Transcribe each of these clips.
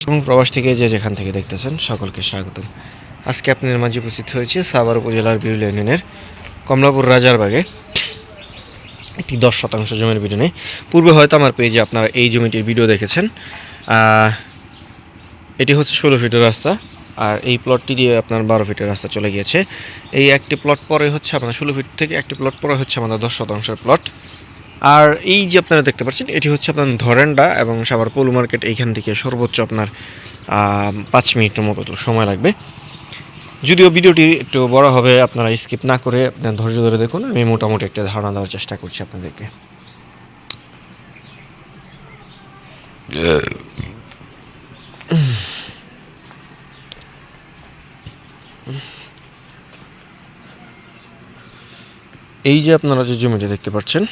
এবং প্রবাস থেকে যে যেখান থেকে দেখতেছেন সকলকে স্বাগতম। আজকে আপনাদের মাঝে উপস্থিত হয়েছে সাভার উপজেলার বিরুল ইউনিয়নের কমলাপুর রাজারবাগে একটি দশ শতাংশ জমির নেই পূর্বে হয়তো আমার পেজে আপনারা এই জমিটির ভিডিও দেখেছেন। এটি হচ্ছে ষোলো ফিটের রাস্তা আর এই প্লটটি দিয়ে আপনার বারো ফিটের রাস্তা চলে গিয়েছে। এই একটি প্লট পরে হচ্ছে আপনার ষোলো ফিট থেকে একটি প্লট পরে হচ্ছে আমাদের দশ শতাংশের প্লট আর এই যে আপনারা দেখতে পাচ্ছেন, এটি হচ্ছে আপনার ধরেন্ডা এবং সাভার পলু মার্কেট, এইখান থেকে সর্বোচ্চ আপনার পাঁচ মিনিটের মতো সময় লাগবে। যদিও ভিডিওটি একটু বড় হবে, আপনারা স্কিপ না করে আপনার ধৈর্য ধরে দেখুন, আমি মোটামুটি একটা ধারণা দেওয়ার চেষ্টা করছি আপনাদেরকে। এই যে আপনারা যে জমিটা দেখতে পাচ্ছেন,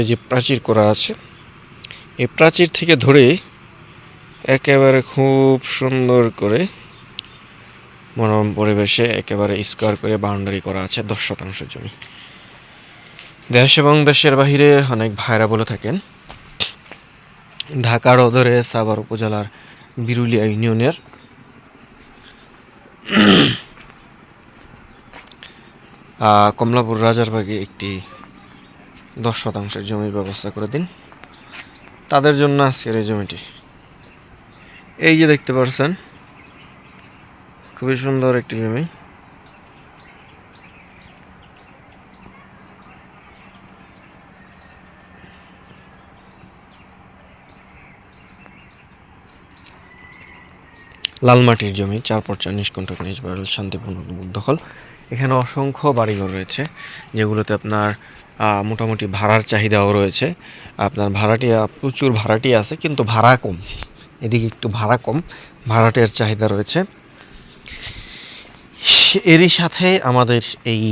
এই যে প্রাচীর করা আছে, এই প্রাচীর থেকে ধরে একেবারে খুব সুন্দর করে মনোরম পরিবেশে একেবারে স্কোয়ার করে বাউন্ডারি করা আছে দশ শতাংশ জমি। দেশ এবং দেশের বাহিরে অনেক ভাইরা বলে থাকেন, ঢাকার অদরে সাভার উপজেলার বিরুলিয়া ইউনিয়নের কমলাপুর রাজারবাগে একটি দশ শতাংশের জমির ব্যবস্থা করে দিন। তাদের জন্য আজকের এই জমিটি। এই যে দেখতে পাচ্ছেন খুবই সুন্দর একটি জমি। লাল মাটির জমি, চার পর চার নিষ্কণ্ঠক নিজ বাড়ল শান্তিপূর্ণ দখল। এখানে অসংখ্য বাড়িঘর রয়েছে, যেগুলোতে আপনার মোটামুটি ভাড়ার চাহিদাও রয়েছে। আপনার ভাড়াটিয়া প্রচুর ভাড়াটি আছে, কিন্তু ভাড়া কম। এদিকে একটু ভাড়া কম, ভাড়াটের চাহিদা রয়েছে। এরই সাথে আমাদের এই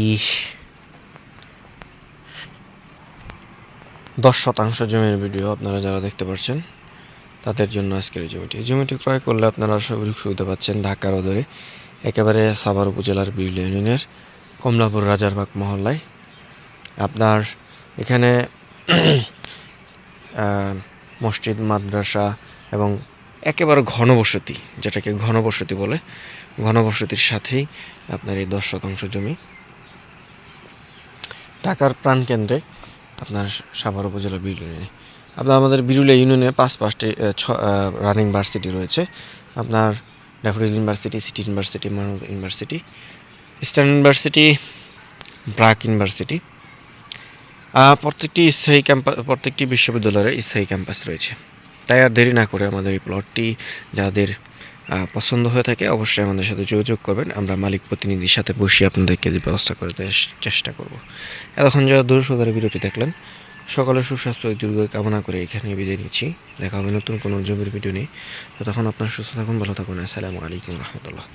দশ শতাংশ জমির ভিডিও আপনারা যারা দেখতে পাচ্ছেন তাদের জন্য আজকের এই জমিটি। জমিটি ক্রয় করলে আপনারা সুযোগ সুবিধা পাচ্ছেন ঢাকার ওদরে একেবারে সাভার উপজেলার বিউল ইউনিয়নের কমলাপুর রাজারবাগ মহল্লায়। আপনার এখানে মসজিদ, মাদ্রাসা এবং একেবারে ঘনবসতি, যেটাকে ঘনবসতি বলে, ঘনবসতির সাথেই আপনার এই দশ শতাংশ জমি। ঢাকার প্রাণকেন্দ্রে আপনার সাভার উপজেলা বিরুল ইউনিয়নে। আপনার আমাদের বিরুলিয়া ইউনিয়নে পাঁচ পাঁচটি ছ রানিং ভার্সিটি রয়েছে। আপনার ড্যাফোডিল ইউনিভার্সিটি সিটি ইউনিভার্সিটি মানব University Eastern University BRAC University প্রত্যেকটি স্থায়ী ক্যাম্পাস প্রত্যেকটি বিশ্ববিদ্যালয়ের স্থায়ী ক্যাম্পাস রয়েছে। তাই আর দেরি না করে আমাদের এই প্লটটি যাদের পছন্দ হয়ে থাকে অবশ্যই আমাদের সাথে যোগাযোগ করবেন। আমরা মালিক প্রতিনিধির সাথে বসিয়ে আপনাদেরকে ব্যবস্থা করে দেওয়ার চেষ্টা করব। এতক্ষণ যারা দূর সুগারের ভিডিওটি দেখলেন সকালে সুস্বাস্থ্য দীর্ঘ কামনা করে এখানে বিদায় নিচ্ছি। দেখা হবে নতুন কোনো জমির ভিডিও নিয়ে। তখন আপনার সুস্থ থাকুন, ভালো থাকুন। আসসালামু আলাইকুম রহমতুল্লাহ।